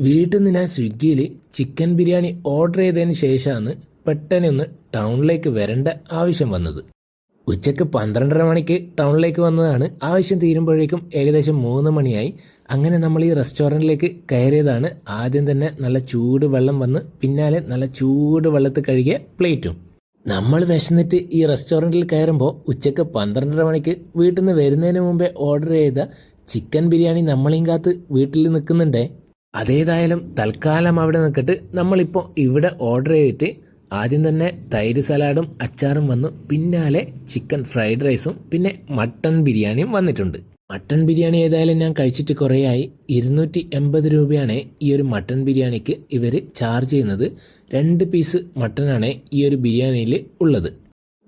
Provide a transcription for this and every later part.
വീട്ടിൽ നിന്ന് ഞാൻ സ്വിഗ്ഗിയിൽ ചിക്കൻ ബിരിയാണി ഓർഡർ ചെയ്തതിന് ശേഷമാണ് പെട്ടെന്ന് ഒന്ന് ടൗണിലേക്ക് വരേണ്ട ആവശ്യം വന്നത്. ഉച്ചയ്ക്ക് പന്ത്രണ്ടര മണിക്ക് ടൗണിലേക്ക് വന്നതാണ്. ആവശ്യം തീരുമ്പോഴേക്കും ഏകദേശം മൂന്ന് മണിയായി. അങ്ങനെ നമ്മൾ ഈ റെസ്റ്റോറന്റിലേക്ക് കയറിയതാണ്. ആദ്യം തന്നെ നല്ല ചൂട് വെള്ളം വന്ന് പിന്നാലെ നല്ല ചൂട് വെള്ളത്തിൽ കഴുകിയ പ്ലേറ്റും. നമ്മൾ വിശന്നിട്ട് ഈ റെസ്റ്റോറന്റിൽ കയറുമ്പോൾ ഉച്ചയ്ക്ക് പന്ത്രണ്ടര മണിക്ക് വീട്ടിൽ നിന്ന് വരുന്നതിന് മുമ്പേ ഓർഡർ ചെയ്ത ചിക്കൻ ബിരിയാണി നമ്മളെയും കാത്ത് വീട്ടിൽ നിൽക്കുന്നുണ്ടേ? അതേതായാലും തൽക്കാലം അവിടെ നിൽക്കിട്ട് നമ്മളിപ്പോൾ ഇവിടെ ഓർഡർ ചെയ്തിട്ട് ആദ്യം തന്നെ തൈര് സലാഡും അച്ചാറും വന്നു. പിന്നാലെ ചിക്കൻ ഫ്രൈഡ് റൈസും പിന്നെ മട്ടൺ ബിരിയാണിയും വന്നിട്ടുണ്ട്. മട്ടൺ ബിരിയാണി ഏതായാലും ഞാൻ കഴിച്ചിട്ട് കുറേയായി. ഇരുന്നൂറ്റി എൺപത് രൂപയാണ് ഈ ഒരു മട്ടൺ ബിരിയാണിക്ക് ഇവർ ചാർജ് ചെയ്യുന്നത്. രണ്ട് പീസ് മട്ടനാണ് ഈ ഒരു ബിരിയാണിയിൽ ഉള്ളത്.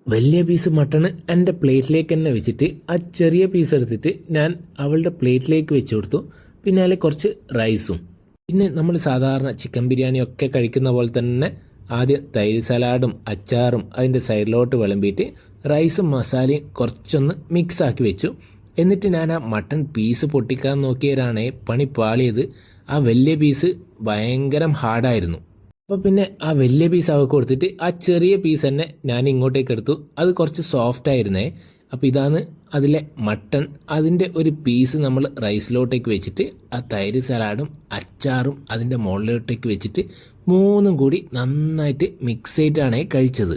വലിയ പീസ് മട്ടൺ എന്റെ പ്ലേറ്റിലേക്ക് തന്നെ വെച്ചിട്ട് ആ ചെറിയ പീസ് എടുത്തിട്ട് ഞാൻ അവളുടെ പ്ലേറ്റിലേക്ക് വെച്ച് കൊടുത്തു. പിന്നാലെ കുറച്ച് റൈസും പിന്നെ നമ്മൾ സാധാരണ ചിക്കൻ ബിരിയാണി ഒക്കെ കഴിക്കുന്ന പോലെ തന്നെ ആദ്യം തൈര് സലാഡും അച്ചാറും അതിന്റെ സൈഡിലോട്ട് വിളമ്പിയിട്ട് റൈസും മസാലയും കുറച്ചൊന്ന് മിക്സ് ആക്കി വെച്ചു. എന്നിട്ട് ഞാൻ ആ മട്ടൺ പീസ് പൊട്ടിക്കാൻ നോക്കിയവരാണ് പണി പാളിയത്. ആ വലിയ പീസ് ഭയങ്കരം ഹാർഡായിരുന്നു അപ്പോൾ പിന്നെ ആ വലിയ പീസ് അവൾക്ക് കൊടുത്തിട്ട് ആ ചെറിയ പീസ് തന്നെ ഞാൻ ഇങ്ങോട്ടേക്ക് എടുത്തു. അത് കുറച്ച് സോഫ്റ്റ് ആയിരുന്നേ. അപ്പോൾ ഇതാണ് അതിലെ മട്ടൺ. അതിന്റെ ഒരു പീസ് നമ്മൾ റൈസിലോട്ടേക്ക് വെച്ചിട്ട് ആ തൈര് സലാഡും അച്ചാറും അതിന്റെ മുകളിലോട്ടേക്ക് വെച്ചിട്ട് മൂന്നും കൂടി നന്നായിട്ട് മിക്സ് ചെയ്തിട്ടാണ് കഴിച്ചത്.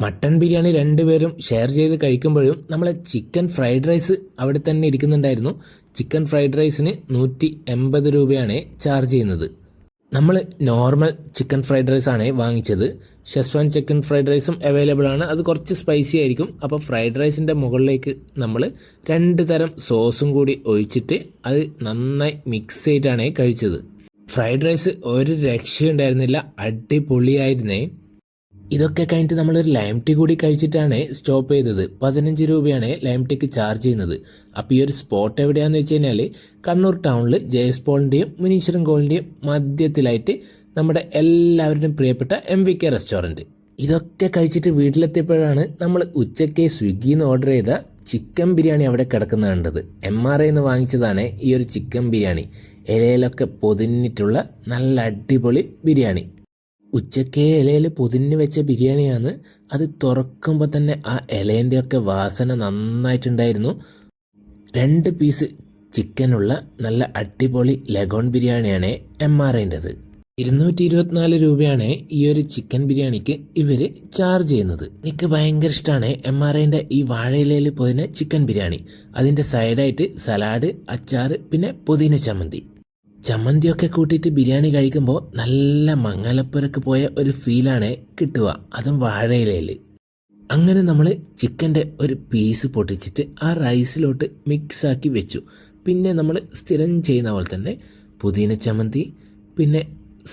മട്ടൺ ബിരിയാണി രണ്ടുപേരും ഷെയർ ചെയ്ത് കഴിക്കുമ്പോഴും നമ്മളെ ചിക്കൻ ഫ്രൈഡ് റൈസ് അവിടെ തന്നെ ഇരിക്കുന്നുണ്ടായിരുന്നു. ചിക്കൻ ഫ്രൈഡ് റൈസിന് നൂറ്റി എൺപത് രൂപയാണ് ചാർജ് ചെയ്യുന്നത്. നമ്മൾ നോർമൽ ചിക്കൻ ഫ്രൈഡ് റൈസ് ആണ് വാങ്ങിച്ചത്. ഷെസ്വാൻ ചിക്കൻ ഫ്രൈഡ് റൈസും അവൈലബിൾ ആണ്. അത് കുറച്ച് സ്പൈസി ആയിരിക്കും. അപ്പോൾ ഫ്രൈഡ് റൈസിന്റെ മുകളിലേക്ക് നമ്മൾ രണ്ട് തരം സോസും കൂടി ഒഴിച്ചിട്ട് അത് നന്നായി മിക്സ് ചെയ്തിട്ടാണ് കഴിച്ചത്. ഫ്രൈഡ് റൈസ് ഒരു രക്ഷയുണ്ടായിരുന്നില്ല. അടിപൊളിയായിരുന്നേ. ഇതൊക്കെ കഴിഞ്ഞിട്ട് നമ്മളൊരു ലൈം ടീ കൂടി കഴിച്ചിട്ടാണ് സ്റ്റോപ്പ് ചെയ്തത്. പതിനഞ്ച് രൂപയാണ് ലൈം ടീക്ക് ചാർജ് ചെയ്യുന്നത്. അപ്പോൾ ഈ ഒരു സ്പോട്ട് എവിടെയാണെന്ന് വെച്ച് കഴിഞ്ഞാൽ കണ്ണൂർ ടൗണിൽ ജയസ് പോളിന്റെയും മുനീശ്വരൻ കോളിന്റെയും മധ്യത്തിലായിട്ട് നമ്മുടെ എല്ലാവരുടെയും പ്രിയപ്പെട്ട എം വി കെ റെസ്റ്റോറന്റ് ഇതൊക്കെ കഴിച്ചിട്ട് വീട്ടിലെത്തിയപ്പോഴാണ് നമ്മൾ ഉച്ചയ്ക്ക് സ്വിഗ്ഗിയിൽ നിന്ന് ഓർഡർ ചെയ്ത ചിക്കൻ ബിരിയാണി അവിടെ കിടക്കുന്ന കണ്ടത്. എം ആർ ഐന്ന് വാങ്ങിച്ചതാണ് ഈ ഒരു ചിക്കൻ ബിരിയാണി. ഇലയിലൊക്കെ പൊതിഞ്ഞിട്ടുള്ള നല്ല അടിപൊളി ബിരിയാണി. ഉച്ചക്കേ ഇലയിൽ പൊതിഞ്ഞ് വെച്ച ബിരിയാണിയാണ്. അത് തുറക്കുമ്പോൾ തന്നെ ആ ഇലേന്റെ ഒക്കെ വാസന നന്നായിട്ടുണ്ടായിരുന്നു. രണ്ട് പീസ് ചിക്കനുള്ള നല്ല അടിപൊളി ലഗോൺ ബിരിയാണിയാണ് എം ആർ ഐന്റെത് ഇരുന്നൂറ്റി ഇരുപത്തിനാല് രൂപയാണ് ഈ ഒരു ചിക്കൻ ബിരിയാണിക്ക് ഇവർ ചാർജ് ചെയ്യുന്നത്. എനിക്ക് ഭയങ്കര ഇഷ്ടമാണ് എം ആർ ഐന്റെ ഈ വാഴയിലയിൽ പൊതിന ചിക്കൻ ബിരിയാണി. അതിന്റെ സൈഡായിട്ട് സലാഡ് അച്ചാറ് പിന്നെ പുതിന ചമ്മന്തി. ചമ്മന്തിയൊക്കെ കൂട്ടിയിട്ട് ബിരിയാണി കഴിക്കുമ്പോൾ നല്ല മംഗലപ്പുരക്ക് പോയ ഒരു ഫീലാണ് കിട്ടുക അതും വാഴയിലയിൽ അങ്ങനെ നമ്മൾ ചിക്കന്റെ ഒരു പീസ് പൊട്ടിച്ചിട്ട് ആ റൈസിലോട്ട് മിക്സാക്കി വെച്ചു. പിന്നെ നമ്മൾ സ്ഥിരം ചെയ്യുന്ന പോലെ തന്നെ പുതിന ചമ്മന്തി പിന്നെ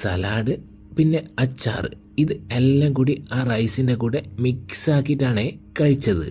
സലാഡ് പിന്നെ അച്ചാർ ഇത് എല്ലാം കൂടി ആ റൈസിന്റെ കൂടെ മിക്സാക്കിയിട്ടാണ് കഴിച്ചത്.